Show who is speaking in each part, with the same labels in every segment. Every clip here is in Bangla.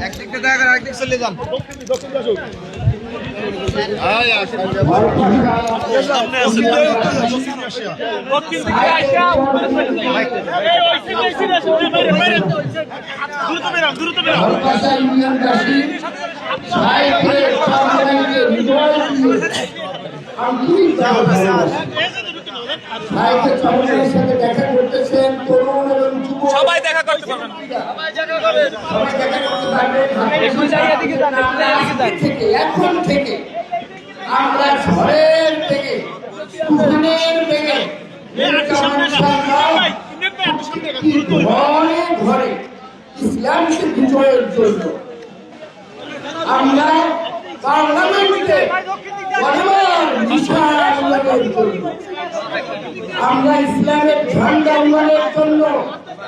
Speaker 1: একদিকটা দেখা একদিক
Speaker 2: দেখা
Speaker 3: করতে পারবেন
Speaker 2: এখন থেকে আমরা ঝড়ের থেকে তুফানের থেকে ঘরে ঘরে ইসলামকে বিজয়ের জন্য। আমরা পার্লামেন্টে আমরা ইসলামের ঝান্ডা উন্নয়নের জন্য।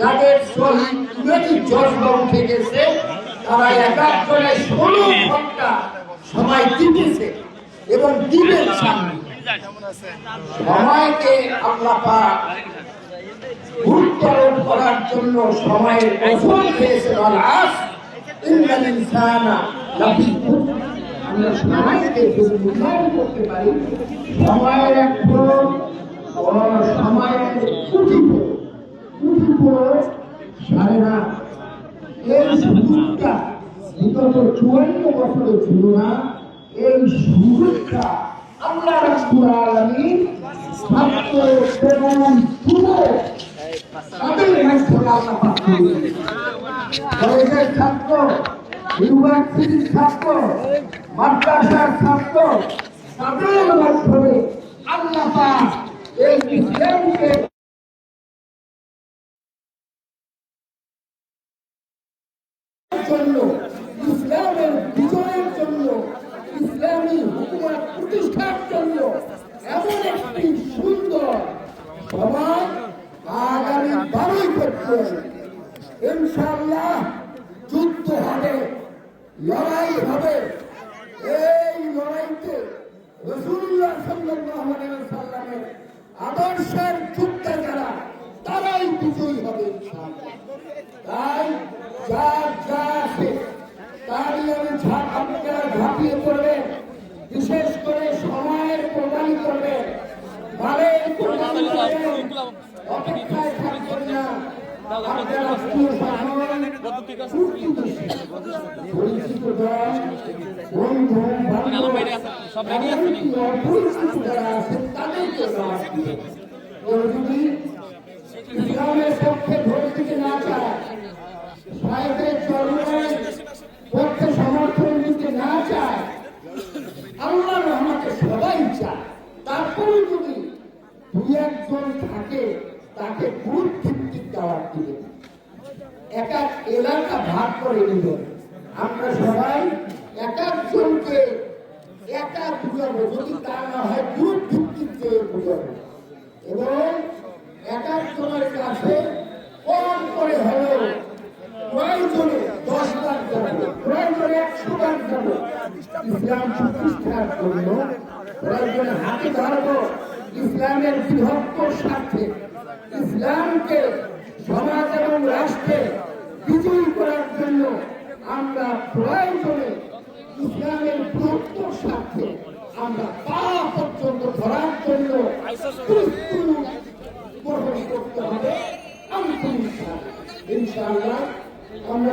Speaker 2: যাদের শহীদ গেছে, তারা এক একজনে ষোলো ঘণ্টা সময় দিতেছে এবং দিবেন সামনে। সময়কে আল্লাহ পাক করার জন্য সময়ের আস ইনসানা লাফি। আমরা সময়কে যদি করতে পারি, সময়ের একটু সময়ের উঠিত উঠিত সাড়ে না এই সুযোগটা বিগত বছরে ছিল না। এই সুযোগটা আল্লাহ রাব্বুল আলামিন ছাত্র ছাত্র এই জন্য ইসলামের বিজয়ের জন্য ইসলামী হুকুমত প্রতিষ্ঠার জন্য এমন একটি সুন্দর সমাজ আগামী বারোই ফেব্রুয়ারি ইনশাআল্লাহ যুদ্ধ হবে লড়াই হবে। এই লড়াইতে রসুল্লাহ সাল্লামের আদর্শের যুদ্ধে যারা, তারাই বিজয়ী হবে তাই যার যা আছে, তারই আমি আপনারা ঝাঁপিয়ে পড়বেন। বিশেষ করে সময়ের কোরবানি করবেন। মালের কোরবানি করবেন। অপেক্ষায় থাকবেন না। আপনার যদি ইসলামের পক্ষে না চায় সমর্থন দিতে না চায় আল্লাহ রহমতে সবাই চায়। তারপরে যদি দুই একজন থাকে, তাকে বুথ ভিত্তিক দাওয়াত দিবেন। এক এক এলাকা ভাগ করে নেবেন আমরা সবাই এক একজনকে একা বুঝাবো। যদি তা না হয় বুথ ভিত্তিক চেয়ে বুঝাবো। এবং এক একজনের কাছে কম করে হলেও প্রয়োজনে দশ বার যাব প্রয়োজনে একশো বার যাব ইসলাম প্রতিষ্ঠার জন্য প্রয়োজনে হাতে ধরবো। ইসলামের বৃহত্তর স্বার্থে। ইসলামকে সমাজ এবং রাষ্ট্রে বিজয়ী করার জন্য আমরা প্রয়োজনে ইসলামের বৃহত্তর স্বার্থে আমরা পা পর্যন্ত ধরার জন্য গ্রহণ করতে হবে। ইনশাআল্লাহ আমরা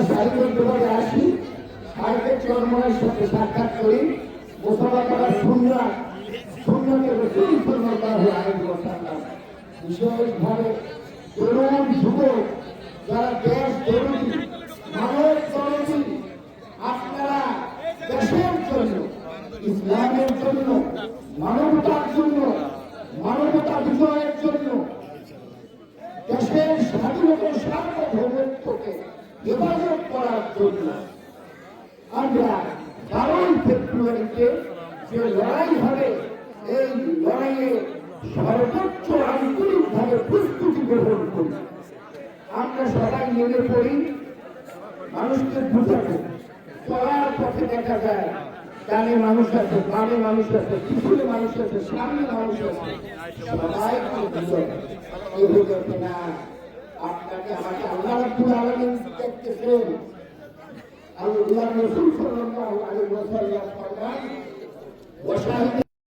Speaker 2: আসি। সাহিত্যের চর্মের সাথে সাক্ষাৎ করি। মোসাফা করার সুন্দর সুন্দরকে রসুল সাল্লাল্লাহু আলাইহি ওয়াসাল্লাম বিশেষভাবে তরুণ যুবক যারা দেশ দরদি মানব দরদি আপনারা দেশের জন্য, ইসলামের জন্য, মানবতার জন্য, মানবতা বিজয়ের জন্য দেশের সার্বভৌমত্বকে হেফাজত করার জন্য আমরা বারোই ফেব্রুয়ারিতে যে লড়াই হবে, এই লড়াইয়ে সর্বোচ্চ আন্তরিকভাবে প্রস্তুতি গ্রহণ করি আমরা সবাই নেমে পড়ি, মানুষকে বুঝাবো, চলার পথে দেখা যায়, ডানে মানুষ আছে, বামে মানুষ আছে, পিছনে মানুষ আছে, সামনে মানুষ আছে। সবাইকে বুঝাবো এভাবে না আপনাকে আমাকে আল্লাহ রাব্বুল আলামিন দেখতেছেন। আল্লাহ রাসূল সাল্লাল্লাহু আলাইহি ওয়াসাল্লাম ফরমান ওয়াশাহিদ